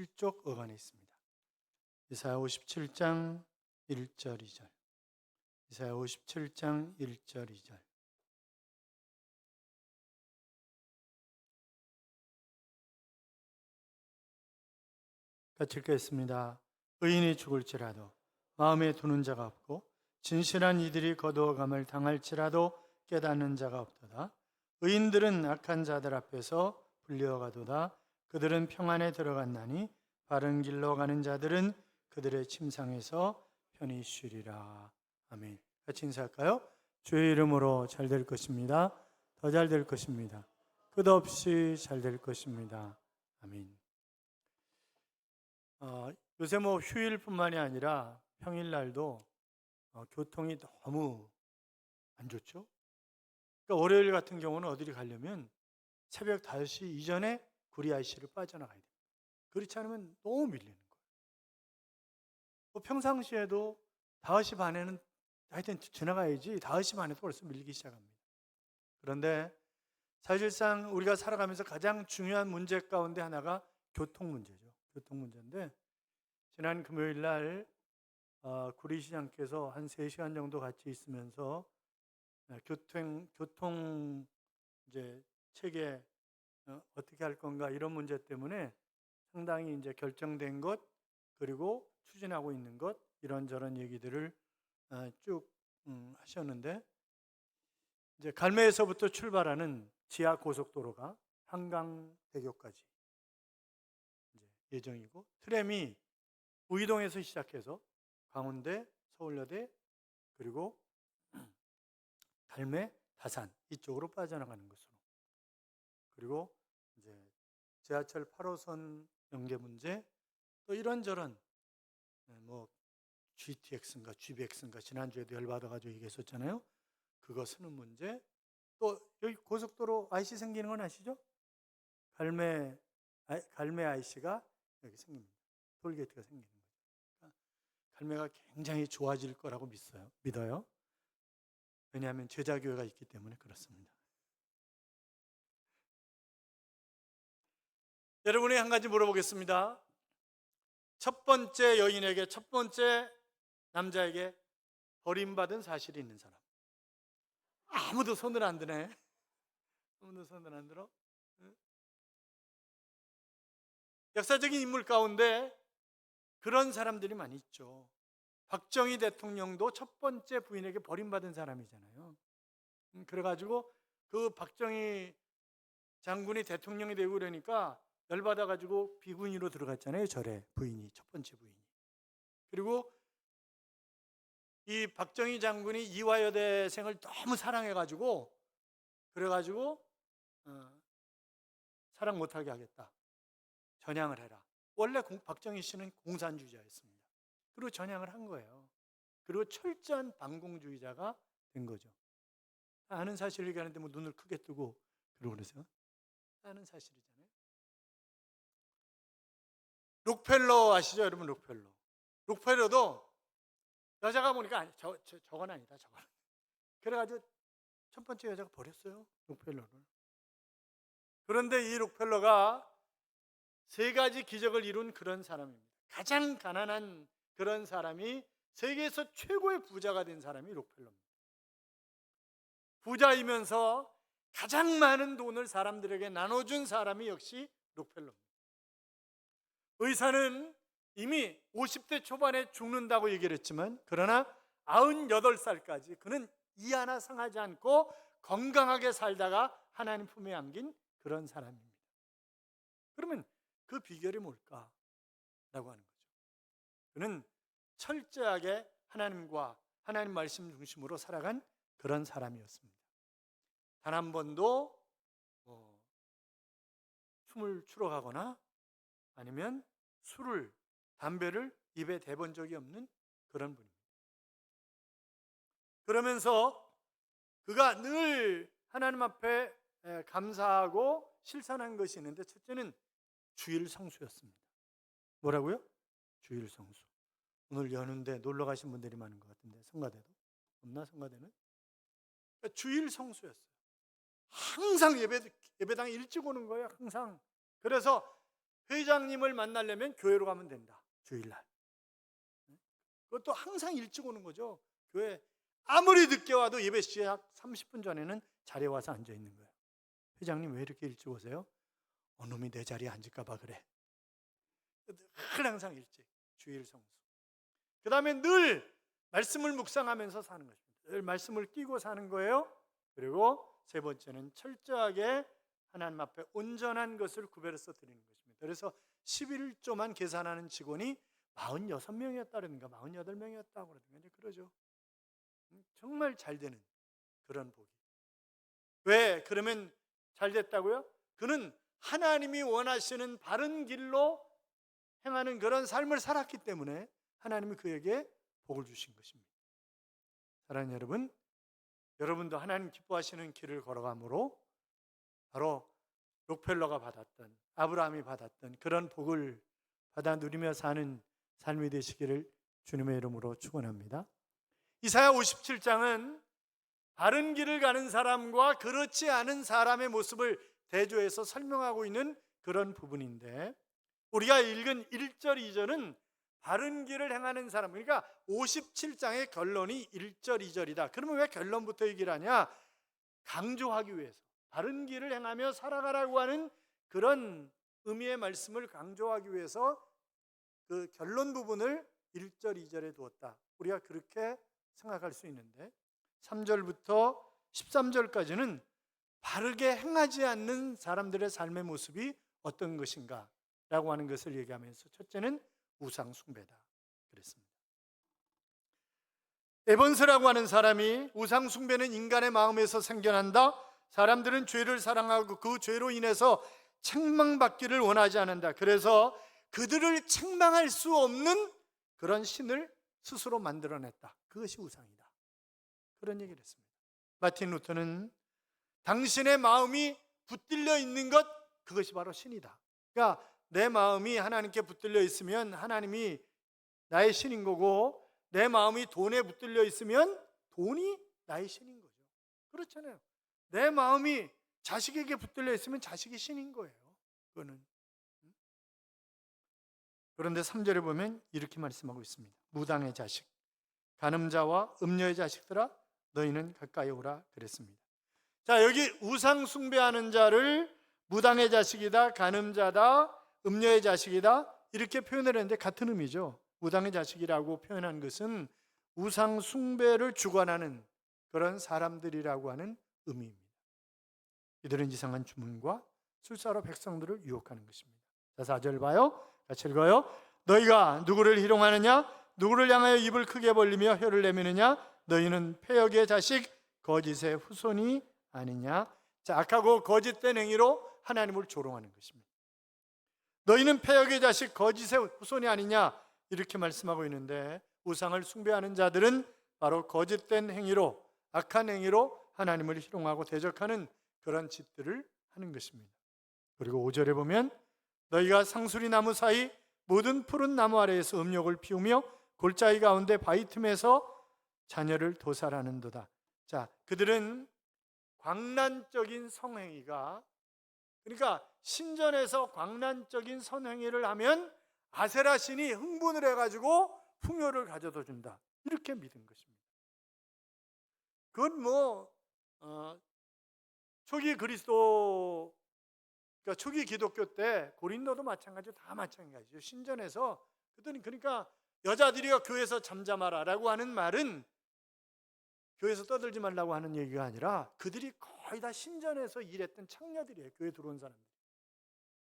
57쪽 어간에 있습니다. 이사야 57장 1절 2절. 이사야 57장 1절 2절. 같이 읽겠습니다. 의인이 죽을지라도 마음에 두는 자가 없고 진실한 이들이 거두어감을 당할지라도 깨닫는 자가 없도다. 의인들은 악한 자들 앞에서 불려가도다. 그들은 평안에 들어갔나니 바른 길로 가는 자들은 그들의 침상에서 편히 쉬리라. 아멘. 같이 인사할까요? 주의 이름으로 잘 될 것입니다. 더 잘 될 것입니다. 끝없이 잘 될 것입니다. 아멘. 어, 요새 뭐 휴일뿐만이 아니라 평일날도 어, 교통이 너무 안 좋죠. 그러니까 월요일 같은 경우는 어디를 가려면 새벽 5시 이전에 구리 IC를 빠져나가야 돼요. 그렇지 않으면 너무 밀리는 거예요. 뭐 평상시에도 5시 반에는 하여튼 지나가야지 5시 반에도 벌써 밀리기 시작합니다. 그런데 사실상 우리가 살아가면서 가장 중요한 문제 가운데 하나가 교통 문제죠. 교통 문제인데 지난 금요일 날 어, 구리시장께서 한 3시간 정도 같이 있으면서 어, 교통 교통 이제 체계 어, 어떻게 할 건가 이런 문제 때문에 상당히 이제 결정된 것 그리고 추진하고 있는 것 이런저런 얘기들을 어, 쭉 음, 하셨는데 이제 갈매에서부터 출발하는 지하 고속도로가 한강 대교까지 이제 예정이고 트램이 우이동에서 시작해서 광운대, 서울여대 그리고 갈매, 다산 이쪽으로 빠져나가는 것으로 그리고 이제 지하철 8호선 연계 문제 또 이런저런 네, 뭐 GTX인가 GBX인가 지난주에도 열받아가지고 얘기했었잖아요. 그거 쓰는 문제 또 여기 고속도로 IC 생기는 건 아시죠? 갈매 아, 갈매 IC가 여기 생깁니다. 톨게이트가 생기는 거죠. 그러니까 갈매가 굉장히 좋아질 거라고 믿어요. 믿어요. 왜냐하면 제자교회가 있기 때문에 그렇습니다. 여러분이 한 가지 물어보겠습니다. 첫 번째 여인에게 첫 번째 남자에게 버림받은 사실이 있는 사람. 아무도 손을 안 드네. 아무도 손을 안 들어. 응? 역사적인 인물 가운데 그런 사람들이 많이 있죠. 박정희 대통령도 첫 번째 부인에게 버림받은 사람이잖아요. 음, 그래가지고 그 박정희 장군이 대통령이 되고 그러니까 열받아가지고 비구니로 들어갔잖아요. 절에 부인이 첫 번째 부인이. 그리고 이 박정희 장군이 이화여대생을 너무 사랑해가지고 그래가지고 어, 사랑 못하게 하겠다. 전향을 해라. 원래 공, 박정희 씨는 공산주의자였습니다. 그리고 전향을 한 거예요. 그리고 철저한 반공주의자가 된 거죠. 아는 사실을 얘기하는데 뭐 눈을 크게 뜨고 그러고 그러세요? 아는 사실이잖아요. 록펠러 아시죠, 여러분? 록펠러. 록펠러도 여자가 보니까 아니, 저, 저 저건 아니다, 저건. 그래가지고 첫 번째 여자가 버렸어요, 록펠러를. 그런데 이 록펠러가 세 가지 기적을 이룬 그런 사람입니다. 가장 가난한 그런 사람이 세계에서 최고의 부자가 된 사람이 록펠러입니다. 부자이면서 가장 많은 돈을 사람들에게 나눠준 사람이 역시 록펠러입니다. 의사는 이미 50대 초반에 죽는다고 얘기를 했지만 그러나 98살까지 그는 이 하나 상하지 않고 건강하게 살다가 하나님 품에 안긴 그런 사람입니다. 그러면 그 비결이 뭘까? 라고 하는 거죠. 그는 철저하게 하나님과 하나님 말씀 중심으로 살아간 그런 사람이었습니다. 단 한 번도 뭐 숨을 추러 가거나 아니면 술을 담배를 입에 대본 적이 없는 그런 분입니다. 그러면서 그가 늘 하나님 앞에 감사하고 실천한 것이 있는데 첫째는 주일 성수였습니다. 뭐라고요? 주일 성수. 오늘 여는데 놀러 가신 분들이 많은 것 같은데 성가대도 없나 성가대는? 그러니까 주일 성수였어요. 항상 예배 예배당에 일찍 오는 거예요. 항상. 그래서 회장님을 만나려면 교회로 가면 된다. 주일날. 그것도 항상 일찍 오는 거죠. 교회 아무리 늦게 와도 예배 시작 30분 전에는 자리에 와서 앉아 있는 거예요. 회장님 왜 이렇게 일찍 오세요? 어놈이 내 자리에 앉을까 봐 그래. 늘 항상 일찍 주일 성수. 그 다음에 늘 말씀을 묵상하면서 사는 것입니다. 늘 말씀을 끼고 사는 거예요. 그리고 세 번째는 철저하게 하나님 앞에 온전한 것을 구별해서 드리는 것입니다. 그래서 11조만 계산하는 직원이 46명이었다든가 48명이었다고 그러든가 그러죠. 음, 정말 잘 되는 그런 복이. 왜 그러면 잘 됐다고요? 그는 하나님이 원하시는 바른 길로 행하는 그런 삶을 살았기 때문에 하나님이 그에게 복을 주신 것입니다. 사랑하는 여러분, 여러분도 하나님 기뻐하시는 길을 걸어감으로 바로 록펠러가 받았던 아브라함이 받았던 그런 복을 받아 누리며 사는 삶이 되시기를 주님의 이름으로 축원합니다. 이사야 57장은 바른 길을 가는 사람과 그렇지 않은 사람의 모습을 대조해서 설명하고 있는 그런 부분인데 우리가 읽은 1절, 2절은 바른 길을 행하는 사람 그러니까 57장의 결론이 1절, 2절이다. 그러면 왜 결론부터 얘기를 하냐? 강조하기 위해서 바른 길을 행하며 살아가라고 하는 그런 의미의 말씀을 강조하기 위해서 그 결론 부분을 1절, 2절에 두었다. 우리가 그렇게 생각할 수 있는데 3절부터 13절까지는 바르게 행하지 않는 사람들의 삶의 모습이 어떤 것인가 라고 하는 것을 얘기하면서 첫째는 우상 숭배다 그랬습니다. 에번스라고 하는 사람이 우상 숭배는 인간의 마음에서 생겨난다. 사람들은 죄를 사랑하고 그 죄로 인해서 책망받기를 원하지 않는다. 그래서 그들을 책망할 수 없는 그런 신을 스스로 만들어냈다. 그것이 우상이다. 그런 얘기를 했습니다. 마틴 루터는 당신의 마음이 붙들려 있는 것 그것이 바로 신이다. 그러니까 내 마음이 하나님께 붙들려 있으면 하나님이 나의 신인 거고 내 마음이 돈에 붙들려 있으면 돈이 나의 신인 거죠. 그렇잖아요. 내 마음이 자식에게 붙들려 있으면 자식이 신인 거예요. 그거는. 그런데 3절에 보면 이렇게 말씀하고 있습니다. 무당의 자식, 간음자와 음녀의 자식들아 너희는 가까이 오라 그랬습니다. 자, 여기 우상 숭배하는 자를 무당의 자식이다, 간음자다, 음녀의 자식이다 이렇게 표현을 했는데 같은 의미죠. 무당의 자식이라고 표현한 것은 우상 숭배를 주관하는 그런 사람들이라고 하는 의미입니다. 이들은 이상한 주문과 술사로 백성들을 유혹하는 것입니다. 자, 4절 봐요. 같이 읽어요. 너희가 누구를 희롱하느냐? 누구를 향하여 입을 크게 벌리며 혀를 내미느냐? 너희는 폐역의 자식 거짓의 후손이 아니냐? 자, 악하고 거짓된 행위로 하나님을 조롱하는 것입니다. 너희는 폐역의 자식 거짓의 후손이 아니냐? 이렇게 말씀하고 있는데 우상을 숭배하는 자들은 바로 거짓된 행위로 악한 행위로 하나님을 희롱하고 대적하는 그런 짓들을 하는 것입니다. 그리고 5절에 보면 너희가 상수리 나무 사이 모든 푸른 나무 아래에서 음욕을 피우며 골짜기 가운데 바위 틈에서 자녀를 도살하는도다. 자, 그들은 광란적인 성행위가 그러니까 신전에서 광란적인 선행위를 하면 아세라 신이 흥분을 해가지고 풍요를 가져다 준다. 이렇게 믿은 것입니다. 그건 뭐 어, 초기 그리스도 그러니까 초기 기독교 때 고린도도 마찬가지로 다 마찬가지죠. 신전에서 그들이 그러니까 여자들이 교회에서 잠잠하라라고 하는 말은 교회에서 떠들지 말라고 하는 얘기가 아니라 그들이 거의 다 신전에서 일했던 창녀들이에요. 교회 들어온 사람들.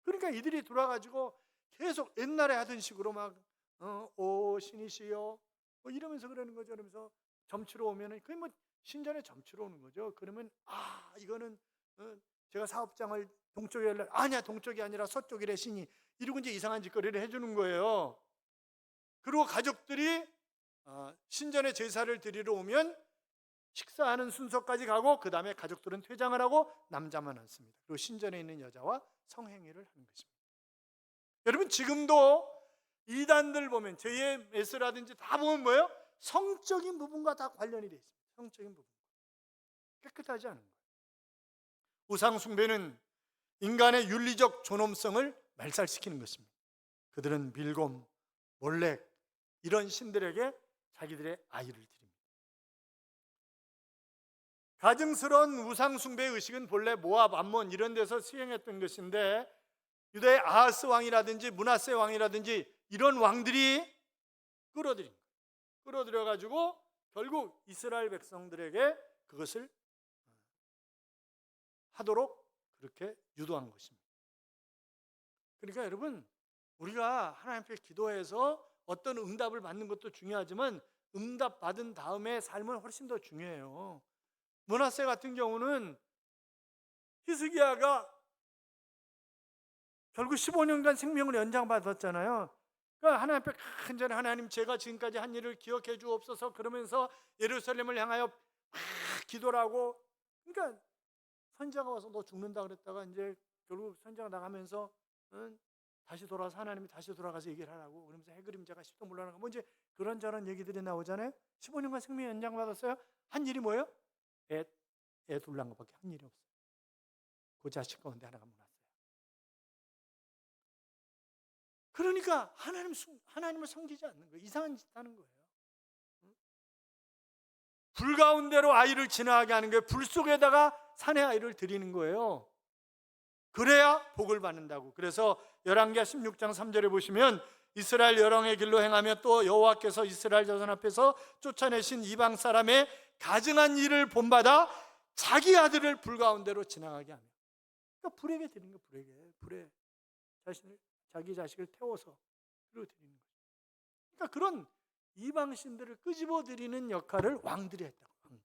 그러니까 이들이 들어와가지고 계속 옛날에 하던 식으로 막 어, 오 신이시여 뭐 이러면서 그러는 거죠. 그러면서 점치러 오면은 그게 뭐 신전에 점치러 오는 거죠. 그러면 아 이거는 어, 제가 사업장을 동쪽에 할래 아니야 동쪽이 아니라 서쪽이래 신이 이러고 이제 이상한 짓거리를 해주는 거예요. 그리고 가족들이 어, 신전에 제사를 드리러 오면 식사하는 순서까지 가고 그 다음에 가족들은 퇴장을 하고 남자만 남습니다. 그리고 신전에 있는 여자와 성행위를 하는 것입니다. 여러분 지금도 이단들 보면 JMS라든지 다 보면 뭐예요? 성적인 부분과 다 관련이 돼 있습니다. 성적인 부분 깨끗하지 않은 거예요. 우상 숭배는 인간의 윤리적 존엄성을 말살시키는 것입니다. 그들은 밀곰, 몰렉 이런 신들에게 자기들의 아이를 드립니다. 가증스러운 우상 숭배 의식은 본래 모압, 암몬 이런 데서 수행했던 것인데 유다의 아하스 왕이라든지 문하세 왕이라든지 이런 왕들이 끌어들인 거예요. 끌어들여 가지고 결국 이스라엘 백성들에게 그것을 하도록 그렇게 유도한 것입니다. 그러니까 여러분 우리가 하나님 앞에 기도해서 어떤 응답을 받는 것도 중요하지만 응답 받은 다음에 삶은 훨씬 더 중요해요. 문하세 같은 경우는 히스기야가 결국 15년간 생명을 연장받았잖아요. 그러니까 하나님 앞에 간절히 하나님 제가 지금까지 한 일을 기억해 주옵소서 그러면서 예루살렘을 향하여 막 기도를 하고 그러니까 선지자가 와서 너 죽는다 그랬다가 이제 결국 선지자가 나가면서 응? 다시 돌아서 하나님이 다시 돌아가서 얘기를 하라고 그러면서 해그림자가 십도 물러나고 뭐 이제 그런저런 얘기들이 나오잖아요. 15년간 생명 연장 받았어요. 한 일이 뭐예요? 애, 애 둘난 것밖에 한 일이 없어요. 그 자식 가운데 하나가 문났 그러니까 하나님 숨- 하나님을 섬기지 않는 거예요. 이상한 짓 하는 거예요. 응? 불 가운데로 아이를 지나가게 하는 거예요. 불 속에다가 산의 아이를 드리는 거예요. 그래야 복을 받는다고. 그래서 열왕기하 16장 3절에 보시면 이스라엘 여왕의 길로 행하며 또 여호와께서 이스라엘 자손 앞에서 쫓아내신 이방 사람의 가증한 일을 본받아 자기 아들을 불 가운데로 지나가게 하며. 그러니까 불에게 드리는 거 불에게 불에 자신을 자기 자식을 태워서 드리는 거죠. 그러니까 그런 이방 신들을 끄집어 드리는 역할을 왕들이 했다고. 왕들이.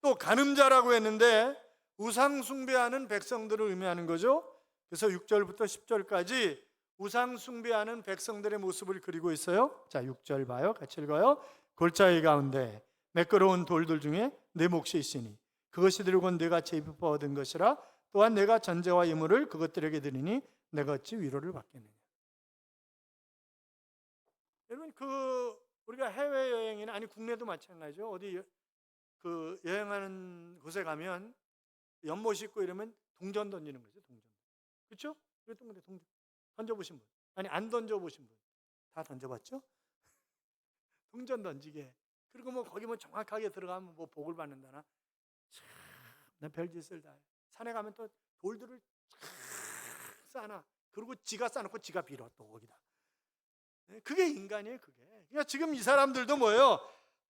또 간음자라고 했는데 우상 숭배하는 백성들을 의미하는 거죠. 그래서 6절부터 10절까지 우상 숭배하는 백성들의 모습을 그리고 있어요. 자, 6절 봐요. 같이 읽어요. 골짜기 가운데 매끄러운 돌들 중에 내 몫이 있으니 그것이 들고 내가 제비법 얻은 것이라 또한 내가 전제와 예물을 그것들에게 드리니 내가 어찌 위로를 받겠느냐. 여러분 그 우리가 해외 여행이나 아니 국내도 마찬가지죠. 어디 여- 그 여행하는 곳에 가면 연못 씻고 이러면 동전 던지는 거죠. 동전. 그렇죠? 그랬던 건데 동전 던져 보신 분 아니 안 던져 보신 분 다 던져 봤죠? 동전 던지게 그리고 뭐 거기 뭐 정확하게 들어가면 뭐 복을 받는다나 참 나 별짓을 다 해. 산에 가면 또 돌들을 쫙 쌓아놔. 그리고 지가 쌓아놓고 지가 빌어 또 거기다. 네, 그게 인간이에요 그게. 그러니까 지금 이 사람들도 뭐예요?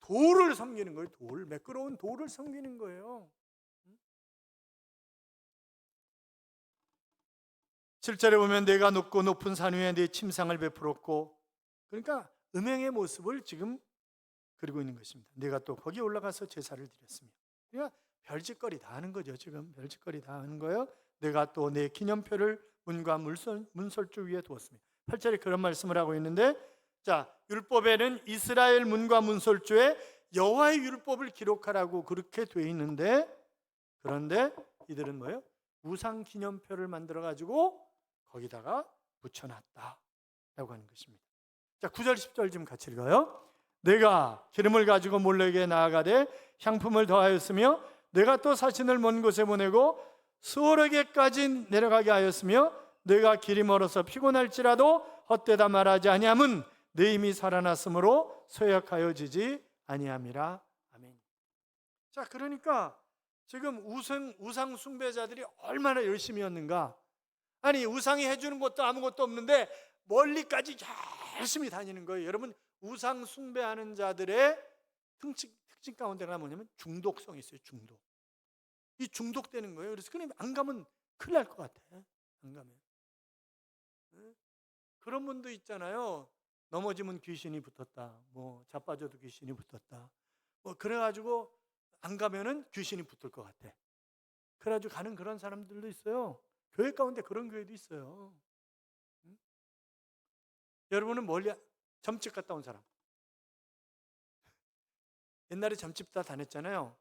돌을 섬기는 거예요 돌. 매끄러운 돌을 섬기는 거예요. 7절에 보면 내가 높고 높은 산 위에 내 침상을 베풀었고 그러니까 음행의 모습을 지금 그리고 있는 것입니다. 내가 또 거기 올라가서 제사를 드렸으며 그러니까 별짓거리 다 하는 거죠. 지금 별짓거리 다 하는 거예요. 내가 또 내 기념표를 문과 물설, 문설주 위에 두었으며 8절에 그런 말씀을 하고 있는데 자 율법에는 이스라엘 문과 문설주에 여호와의 율법을 기록하라고 그렇게 돼 있는데 그런데 이들은 뭐예요? 우상 기념표를 만들어 가지고 거기다가 붙여 놨다라고 하는 것입니다. 자, 9절 10절 좀 같이 읽어요. 내가 기름을 가지고 몰래에게 나아가되 향품을 더하였으며 내가 또 사신을 먼 곳에 보내고 수월에게까지 내려가게 하였으며 내가 길이 멀어서 피곤할지라도 헛되다 말하지 아니함은 내 힘이 살아났으므로 소약하여지지 아니함이라 아멘. 자, 그러니까 지금 우상 우상 숭배자들이 얼마나 열심히였는가? 아니 우상이 해주는 것도 아무것도 없는데 멀리까지 열심히 다니는 거예요. 여러분 우상 숭배하는 자들의 특징, 특징 가운데가 뭐냐면 중독성이 있어요. 중독. 이 중독되는 거예요. 그래서 그냥 안 가면 큰일 날 것 같아. 안 가면. 네? 그런 분도 있잖아요. 넘어지면 귀신이 붙었다. 뭐 자빠져도 귀신이 붙었다. 뭐 그래가지고 안 가면은 귀신이 붙을 것 같아. 그래가지고 가는 그런 사람들도 있어요. 교회 가운데 그런 교회도 있어요. 응? 여러분은 멀리 점집 갔다 온 사람. 옛날에 점집 다 다녔잖아요.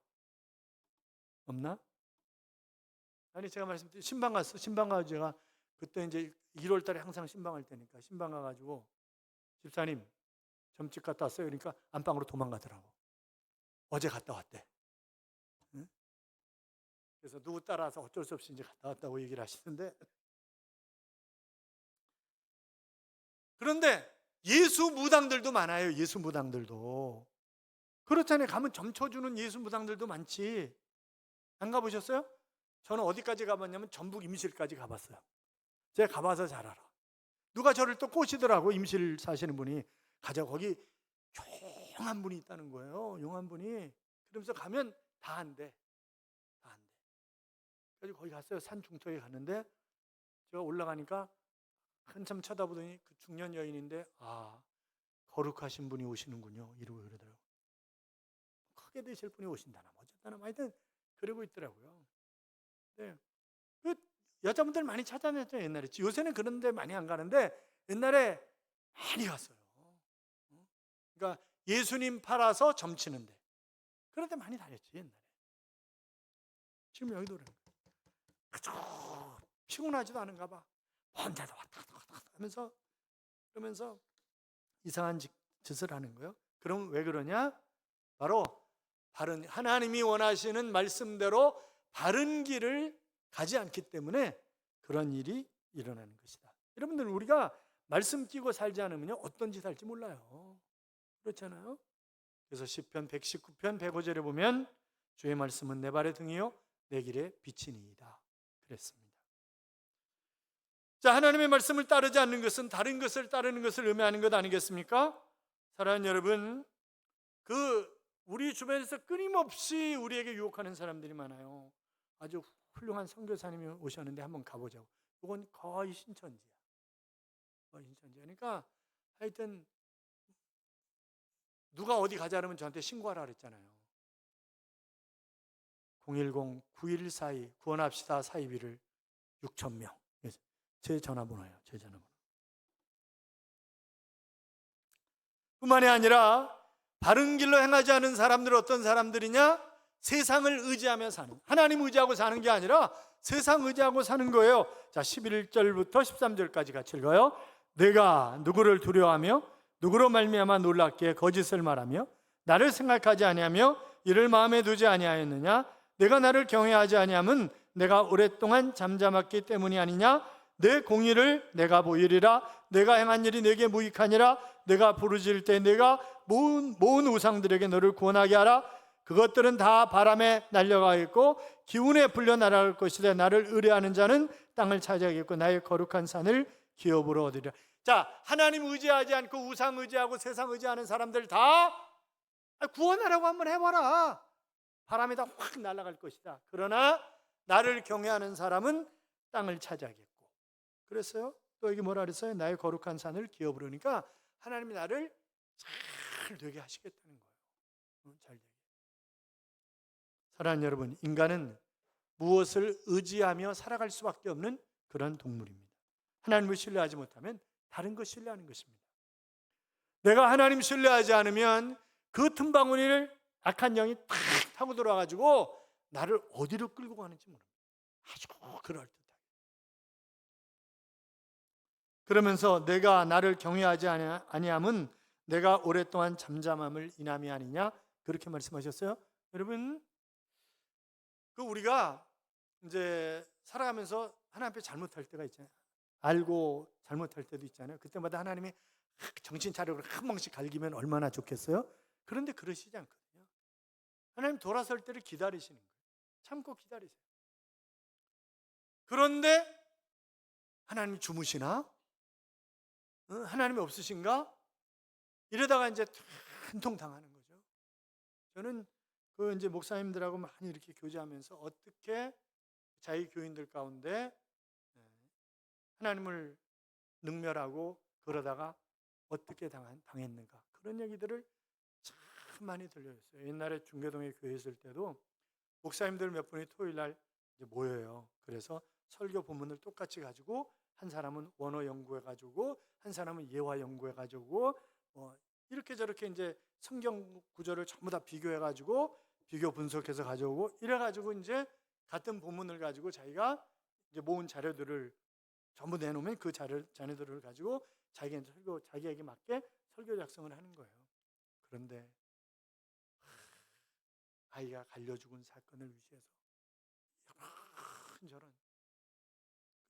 없나? 아니 제가 말씀드린 신방 갔어. 신방 가서 제가 그때 이제 1월 달에 항상 신방 할 때니까 신방 가 가지고 집사님 점집 갔다 왔어요. 그러니까 안방으로 도망가더라고. 어제 갔다 왔대. 그래서 누구 따라서 어쩔 수 없이 이제 갔다 왔다고 얘기를 하시는데 그런데 예수 무당들도 많아요. 예수 무당들도 그렇잖아요. 가면 점쳐주는 예수 무당들도 많지. 안 가보셨어요? 저는 어디까지 가봤냐면 전북 임실까지 가봤어요. 제가 가봐서 잘 알아. 누가 저를 또 꼬시더라고 임실 사시는 분이 가자 거기 용한 분이 있다는 거예요. 용한 분이 그러면서 가면 다 한대. 다 한대. 그래서 거기 갔어요. 산 중턱에 갔는데 제가 올라가니까 한참 쳐다보더니 그 중년 여인인데 아 거룩하신 분이 오시는군요. 이러고 그러더라고. 크게 되실 분이 오신다나 뭐 어쨌다나 뭐 하여튼 그러고 있더라고요. 네. 그 여자분들 많이 찾아냈죠 옛날에. 요새는 그런데 많이 안 가는데 옛날에 많이 갔어요. 그러니까 예수님 팔아서 점치는데 그런데 많이 다녔지 옛날에. 지금 여기도 그래. 그저 피곤하지도 않은가 봐. 혼자도 왔다 갔다 하면서 그러면서 이상한 짓, 짓을 하는 거예요. 그럼 왜 그러냐? 바로 바른 하나님이 원하시는 말씀대로 바른 길을 가지 않기 때문에 그런 일이 일어나는 것이다. 여러분들 우리가 말씀 끼고 살지 않으면 어떤 짓 할지 몰라요. 그렇잖아요. 그래서 시편 119편 105절에 보면 주의 말씀은 내 발의 등이요 내 길의 빛이니이다. 그랬습니다. 자, 하나님의 말씀을 따르지 않는 것은 다른 것을 따르는 것을 의미하는 것 아니겠습니까? 사랑하는 여러분, 그 우리 주변에서 끊임없이 우리에게 유혹하는 사람들이 많아요. 아주 훌륭한 선교사님이 오셨는데 한번 가보자고. 이건 거의 신천지야. 거의 신천지. 그러니까 하여튼 누가 어디 가자 그러면 저한테 신고하라 그랬잖아요. 010-9142 구원합시다 사이비를 6천 명. 제 전화번호예요. 제 전화번호. 뿐만이 아니라 바른 길로 행하지 않은 사람들은 어떤 사람들이냐? 세상을 의지하며 사는. 하나님 의지하고 사는 게 아니라 세상 의지하고 사는 거예요. 자, 11절부터 13절까지 같이 읽어요. 내가 누구를 두려워하며 누구로 말미암아 놀랍게 거짓을 말하며 나를 생각하지 아니하며 이를 마음에 두지 아니하였느냐? 내가 나를 경외하지 아니함은 내가 오랫동안 잠잠했기 때문이 아니냐? 내 공의를 내가 보이리라. 내가 행한 일이 내게 무익하니라. 내가 부르짖을 때 내가 모은, 모은 우상들에게 너를 구원하게 하라. 그것들은 다 바람에 날려가 있고 기운에 불려 날아갈 것이되 나를 의뢰하는 자는 땅을 차지하겠고 나의 거룩한 산을 기업으로 얻으리라. 자 하나님 의지하지 않고 우상 의지하고 세상 의지하는 사람들 다 구원하라고 한번 해봐라. 바람에 다 확 날아갈 것이다. 그러나 나를 경외하는 사람은 땅을 차지하겠고 그랬어요? 또 여기 뭐라 그랬어요? 나의 거룩한 산을 그러니까 하나님이 나를 잘 되게 하시겠다는 거예요. 잘 되게. 사랑하는 여러분, 인간은 무엇을 의지하며 살아갈 수밖에 없는 그런 동물입니다. 하나님을 신뢰하지 못하면 다른 것 신뢰하는 것입니다. 내가 하나님 신뢰하지 않으면 그 틈바구니를 악한 영이 탁 타고 들어와가지고 나를 어디로 끌고 가는지 모릅니다. 아주 그럴 듯. 그러면서 내가 나를 경외하지 아니함은 내가 오랫동안 잠잠함을 인함이 아니냐 그렇게 말씀하셨어요. 여러분 그 우리가 이제 살아가면서 하나님 앞에 잘못할 때가 있잖아요. 알고 잘못할 때도 있잖아요. 그때마다 하나님이 정신 차리고 한 번씩 갈기면 얼마나 좋겠어요? 그런데 그러시지 않거든요. 하나님 돌아설 때를 기다리시는 거예요. 참고 기다리세요. 그런데 하나님 주무시나? 하나님이 없으신가? 이러다가 이제 한통 당하는 거죠. 저는 그 이제 목사님들하고 많이 이렇게 교제하면서 어떻게 자기 교인들 가운데 네, 하나님을 능멸하고 그러다가 어떻게 당한, 당했는가 그런 얘기들을 참 많이 들려줬어요. 옛날에 중계동에 교회 있을 때도 목사님들 몇 분이 토요일 날 모여요. 그래서 설교 본문을 똑같이 가지고 한 사람은 원어 연구해 가지고 한 사람은 예화 연구해 가지고 뭐 이렇게 저렇게 이제 성경 구절을 전부 다 비교해 가지고 비교 분석해서 가져오고 이래 가지고 이제 같은 본문을 가지고 자기가 이제 모은 자료들을 전부 내놓으면 그 자료 자료들을 가지고 자기가 설교 자기에게 맞게 설교 작성을 하는 거예요. 그런데 아이가 갈려 죽은 사건을 위시해서 이런 저런.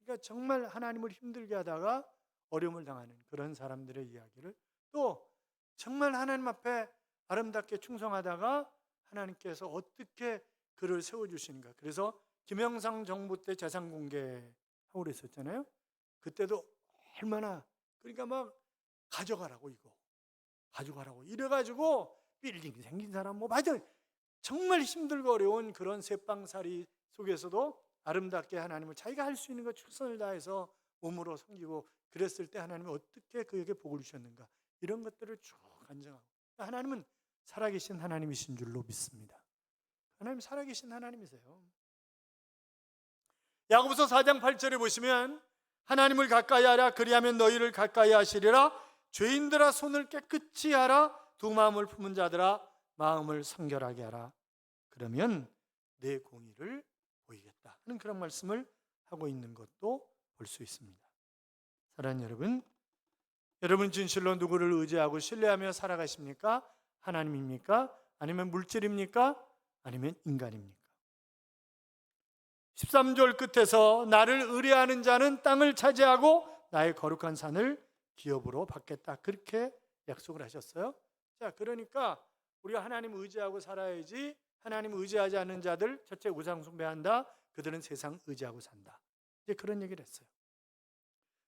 그러니까 정말 하나님을 힘들게 하다가 어려움을 당하는 그런 사람들의 이야기를 또 정말 하나님 앞에 아름답게 충성하다가 하나님께서 어떻게 그를 세워주시는가. 그래서 김영상 정부 때 재산 공개하고 그랬었잖아요. 그때도 얼마나 그러니까 막 가져가라고 이거 가져가라고 이래가지고 빌딩 생긴 사람 뭐 맞아 정말 힘들고 어려운 그런 새빵살이 속에서도 아름답게 하나님을 자기가 할 수 있는 것 최선을 다해서 몸으로 섬기고 그랬을 때 하나님이 어떻게 그에게 복을 주셨는가? 이런 것들을 쭉 간증하고. 하나님은 살아계신 하나님이신 줄로 믿습니다. 하나님 살아계신 하나님이세요. 야고보서 4장 8절에 보시면 하나님을 가까이 하라 그리하면 너희를 가까이 하시리라. 죄인들아 손을 깨끗이 하라. 두 마음을 품은 자들아 마음을 성결하게 하라. 그러면 내 공의를 하는 그런 말씀을 하고 있는 것도 볼 수 있습니다. 사랑하는 여러분, 여러분 진실로 누구를 의지하고 신뢰하며 살아가십니까? 하나님입니까? 아니면 물질입니까? 아니면 인간입니까? 13절 끝에서 나를 의뢰하는 자는 땅을 차지하고 나의 거룩한 산을 기업으로 받겠다. 그렇게 약속을 하셨어요. 자, 그러니까 우리가 하나님 의지하고 살아야지 하나님 의지하지 않는 자들 첫째 우상 숭배한다. 그들은 세상 의지하고 산다. 이제 그런 얘기를 했어요.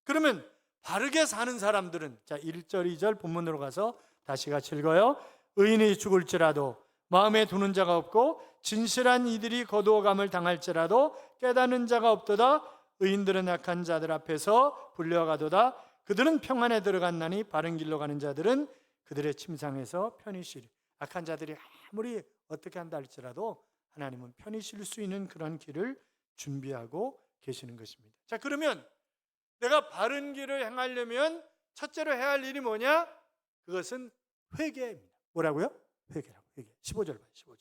그러면 바르게 사는 사람들은 자, 1절, 2절 본문으로 가서 다시 같이 읽어요. 의인이 죽을지라도 마음에 두는 자가 없고 진실한 이들이 거두어감을 당할지라도 깨닫는 자가 없도다. 의인들은 악한 자들 앞에서 불려가도다. 그들은 평안에 들어갔나니 바른 길로 가는 자들은 그들의 침상에서 편히 쉬리. 악한 자들이 아무리 어떻게 한다 할지라도 하나님은 편히 쉴 수 있는 그런 길을 준비하고 계시는 것입니다. 자, 그러면 내가 바른 길을 행하려면 첫째로 해야 할 일이 뭐냐? 그것은 회개입니다. 뭐라고요? 회개라고. 회개. 15절 봐요. 15절.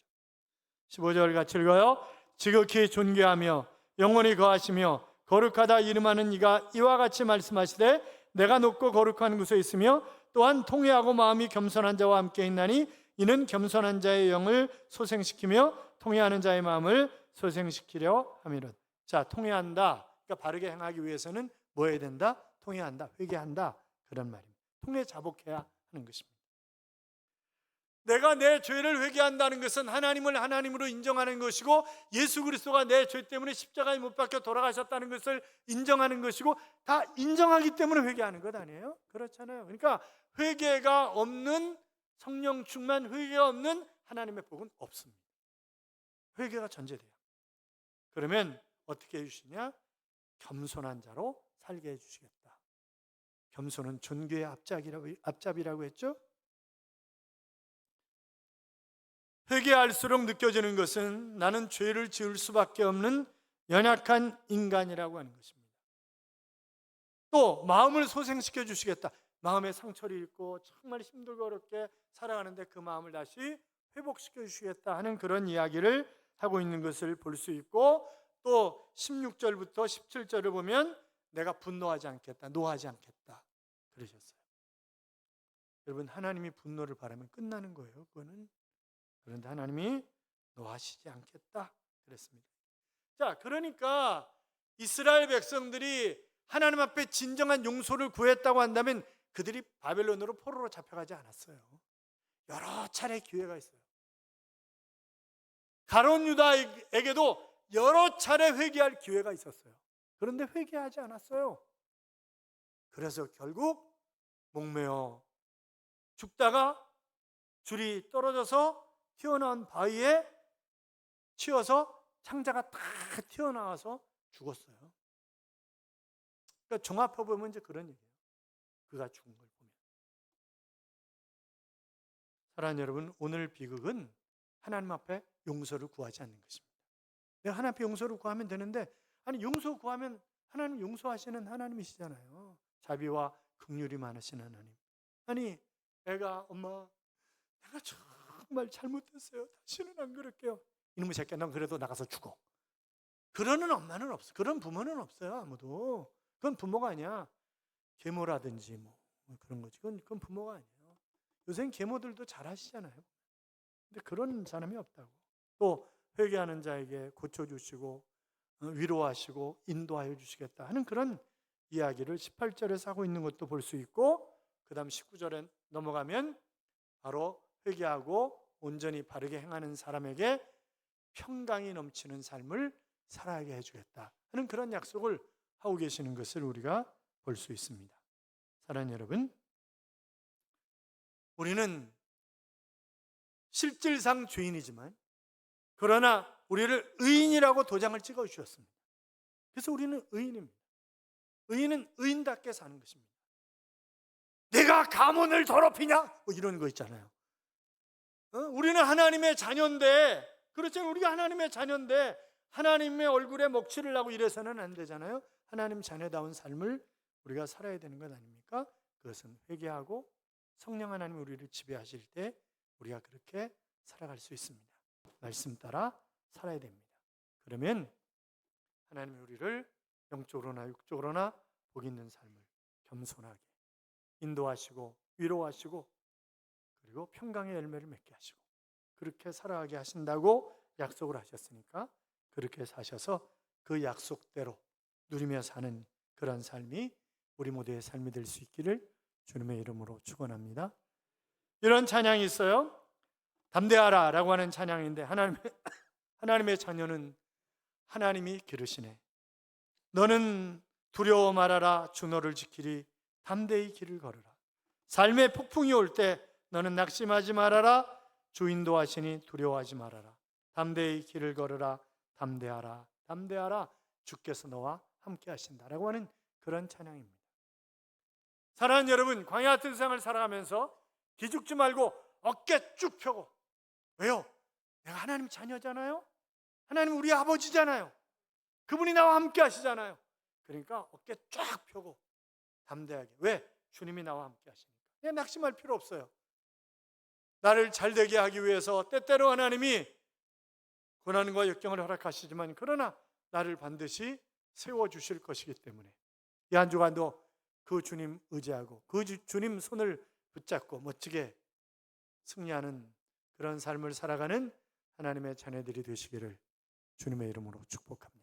15절 같이 읽어요. 지극히 존귀하며 영원히 거하시며 거룩하다 이름하는 이가 이와 같이 말씀하시되 내가 높고 거룩한 곳에 있으며 또한 통회하고 마음이 겸손한 자와 함께 있나니 이는 겸손한 자의 영을 소생시키며 통회하는 자의 마음을 소생시키려 함이라. 자, 통회한다. 그러니까 바르게 행하기 위해서는 뭐 해야 된다? 통회한다. 회개한다. 그런 말입니다. 통회 자복해야 하는 것입니다. 내가 내 죄를 회개한다는 것은 하나님을 하나님으로 인정하는 것이고 예수 그리스도가 내 죄 때문에 십자가에 못 박혀 돌아가셨다는 것을 인정하는 것이고 다 인정하기 때문에 회개하는 것 아니에요? 그렇잖아요. 그러니까 회개가 없는 성령 충만 회개가 없는 하나님의 복은 없습니다. 회개가 전제돼요. 그러면 어떻게 해주시냐? 겸손한 자로 살게 해주시겠다. 겸손은 존귀의 앞잡이라고, 앞잡이라고 했죠? 회개할수록 느껴지는 것은 나는 죄를 지을 수밖에 없는 연약한 인간이라고 하는 것입니다. 또 마음을 소생시켜 주시겠다. 마음에 상처를 입고 정말 힘들고 어렵게 살아가는데 그 마음을 다시 회복시켜 주시겠다 하는 그런 이야기를 하고 있는 것을 볼 수 있고 또 16절부터 17절을 보면 내가 분노하지 않겠다, 노하지 않겠다 그러셨어요. 여러분 하나님이 분노를 바라면 끝나는 거예요. 그거는 그런데 하나님이 노하시지 않겠다 그랬습니다. 자, 그러니까 이스라엘 백성들이 하나님 앞에 진정한 용서를 구했다고 한다면 그들이 바벨론으로 포로로 잡혀가지 않았어요. 여러 차례 기회가 있어요. 가론 유다에게도 여러 차례 회개할 기회가 있었어요. 그런데 회개하지 않았어요. 그래서 결국 목매어 죽다가 줄이 떨어져서 튀어나온 바위에 치여서 창자가 다 튀어나와서 죽었어요. 그러니까 종합해 보면 이제 그런 얘기예요. 그가 죽은 걸 보면. 사랑하는 여러분, 오늘 비극은 하나님 앞에 용서를 구하지 않는 것입니다. 내가 하나님 앞에 용서를 구하면 되는데 아니 용서 구하면 하나님 용서하시는 하나님이시잖아요. 자비와 긍휼이 많으신 하나님. 아니 애가 엄마 내가 정말 잘못했어요. 다시는 안 그럴게요. 이놈의 새끼야 넌 그래도 나가서 죽어. 그러는 엄마는 없어. 그런 부모는 없어요. 아무도. 그건 부모가 아니야. 계모라든지 뭐 그런 거지. 그건, 그건 부모가 아니에요. 요새는 계모들도 잘 하시잖아요. 근데 그런 사람이 없다고. 또 회개하는 자에게 고쳐주시고 어, 위로하시고 인도하여 주시겠다 하는 그런 이야기를 18절에서 하고 있는 것도 볼 수 있고 그 다음 19절에 넘어가면 바로 회개하고 온전히 바르게 행하는 사람에게 평강이 넘치는 삶을 살아가게 해주겠다 하는 그런 약속을 하고 계시는 것을 우리가 볼 수 있습니다. 사랑하는 여러분, 우리는 실질상 죄인이지만 그러나 우리를 의인이라고 도장을 찍어 주셨습니다. 그래서 우리는 의인입니다. 의인은 의인답게 사는 것입니다. 내가 가문을 더럽히냐? 뭐 이런 거 있잖아요. 어? 우리는 하나님의 자녀인데, 그렇잖아요. 우리가 하나님의 자녀인데, 하나님의 얼굴에 먹칠을 하고 이래서는 안 되잖아요. 하나님 자녀다운 삶을 우리가 살아야 되는 것 아닙니까? 그것은 회개하고 성령 하나님 우리를 지배하실 때 우리가 그렇게 살아갈 수 있습니다. 말씀 따라 살아야 됩니다. 그러면 하나님이 우리를 영적으로나 육적으로나 복 있는 삶을 겸손하게 인도하시고 위로하시고 그리고 평강의 열매를 맺게 하시고 그렇게 살아가게 하신다고 약속을 하셨으니까 그렇게 사셔서 그 약속대로 누리며 사는 그런 삶이 우리 모두의 삶이 될 수 있기를 주님의 이름으로 축원합니다. 이런 찬양이 있어요. 담대하라 라고 하는 찬양인데 하나님의 하나님의 자녀는 하나님이 기르시네. 너는 두려워 말아라 주 너를 지키리 담대히 길을 걸으라. 삶의 폭풍이 올 때 너는 낙심하지 말아라 주 인도하시니 두려워하지 말아라. 담대히 길을 걸으라 담대하라 담대하라 주께서 너와 함께 하신다라고 하는 그런 찬양입니다. 사랑하는 여러분, 광야 같은 세상을 살아가면서 기죽지 말고 어깨 쭉 펴고 왜요? 내가 하나님 자녀잖아요. 하나님 우리 아버지잖아요. 그분이 나와 함께 하시잖아요. 그러니까 어깨 쫙 펴고 담대하게. 왜? 주님이 나와 함께 하시니까. 내 낙심할 필요 없어요. 나를 잘되게 하기 위해서 때때로 하나님이 고난과 역경을 허락하시지만 그러나 나를 반드시 세워 주실 것이기 때문에 이 한 주간도 그 주님 의지하고 그 주- 주님 손을 붙잡고 멋지게 승리하는 그런 삶을 살아가는 하나님의 자녀들이 되시기를 주님의 이름으로 축복합니다.